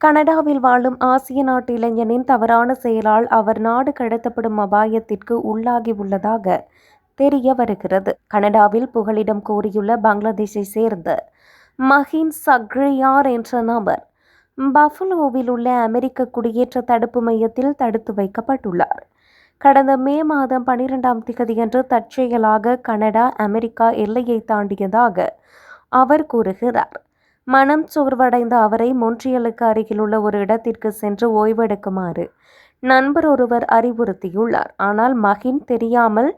கனடாவில் வாழும் ஆசிய நாட்டு இளைஞனின் தவறான செயலால் அவர் நாடு கடத்தப்படும் அபாயத்திற்கு உள்ளாகி உள்ளதாக தெரிய வருகிறது. கனடாவில் புகலிடம் கோரியுள்ள பங்களாதேஷை சேர்ந்த மஹின் சக்ரியார் என்ற நபர் பஃபலோவில் உள்ள அமெரிக்க குடியேற்ற தடுப்பு மையத்தில் தடுத்து வைக்கப்பட்டுள்ளார். கடந்த மே மாதம் பனிரெண்டாம் திகதியன்று தற்செயலாக கனடா அமெரிக்கா எல்லையை தாண்டியதாக அவர் கூறுகிறார். மனம் சோர்வடைந்த அவரை மொன்றியலுக்கு அருகிலுள்ள ஒரு இடத்திற்கு சென்று ஓய்வெடுக்குமாறு நண்பர் ஒருவர் அறிவுறுத்தியுள்ளார். ஆனால் மகின் தெரியாமல்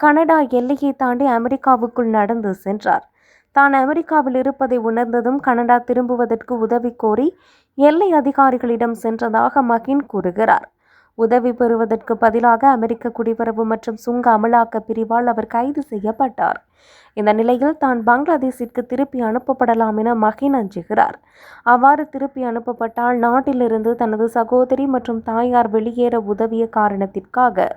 கனடா எல்லையை தாண்டி அமெரிக்காவுக்குள் நடந்து சென்றார். தான் அமெரிக்காவில் இருப்பதை உணர்ந்ததும் கனடா திரும்புவதற்கு உதவி கோரி எல்லை அதிகாரிகளிடம் சென்றதாக மகின் கூறுகிறார். உதவி பெறுவதற்கு பதிலாக அமெரிக்க குடிவரவு மற்றும் சுங்க அமலாக்க பிரிவால் அவர் கைது செய்யப்பட்டார். இந்த நிலையில் தான் பங்களாதேஷிற்கு திருப்பி அனுப்பப்படலாம் என மகின் அஞ்சுகிறார் அவ்வாறு திருப்பி அனுப்பப்பட்டால் நாட்டிலிருந்து தனது சகோதரி மற்றும் தாயார் வெளியேற உதவிய காரணத்திற்காக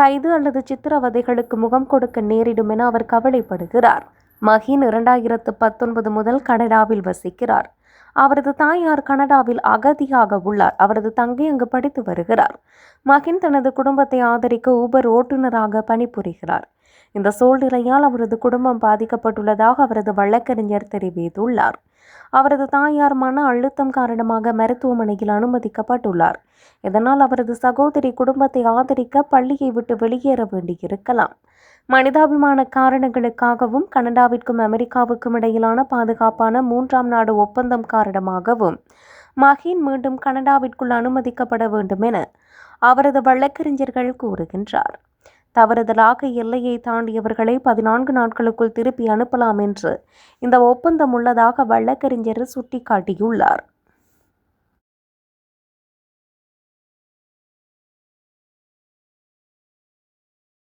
கைது அல்லது சித்திரவதைகளுக்கு முகம் கொடுக்க நேரிடும் என அவர் கவலைப்படுகிறார். மஹின் இரண்டாயிரத்து பத்தொன்பது முதல் கனடாவில் வசிக்கிறார். அவரது தாயார் கனடாவில் அகதியாக உள்ளார். அவரது தங்கை அங்கு படித்து வருகிறார். மகின் தனது குடும்பத்தை ஆதரிக்க ஊபர் ஓட்டுநராக பணிபுரிகிறார். இந்த சூழ்நிலையால் அவரது குடும்பம் பாதிக்கப்பட்டுள்ளதாக அவரது வழக்கறிஞர் தெரிவித்துள்ளார். அவரது தாயார் மன அழுத்தம் காரணமாக மருத்துவமனையில் அனுமதிக்கப்பட்டுள்ளார். இதனால் அவரது சகோதரி குடும்பத்தை ஆதரிக்க பள்ளியை விட்டு வெளியேற வேண்டியிருக்கலாம். மனிதாபிமான காரணங்களுக்காகவும் கனடாவிற்கும் அமெரிக்காவுக்கும் இடையிலான பாதுகாப்பான மூன்றாம் நாடு ஒப்பந்தம் காரணமாகவும் மஹின் மீண்டும் கனடாவிற்குள் அனுமதிக்கப்பட வேண்டும் என அவரது வழக்கறிஞர்கள் கூறுகின்றார். தவறுதலாக எல்லையை தாண்டியவர்களை பதினான்கு நாட்களுக்குள் திருப்பி அனுப்பலாம் என்று இந்த ஒப்பந்தம் உள்ளதாக வழக்கறிஞர் சுட்டிக்காட்டியுள்ளார்.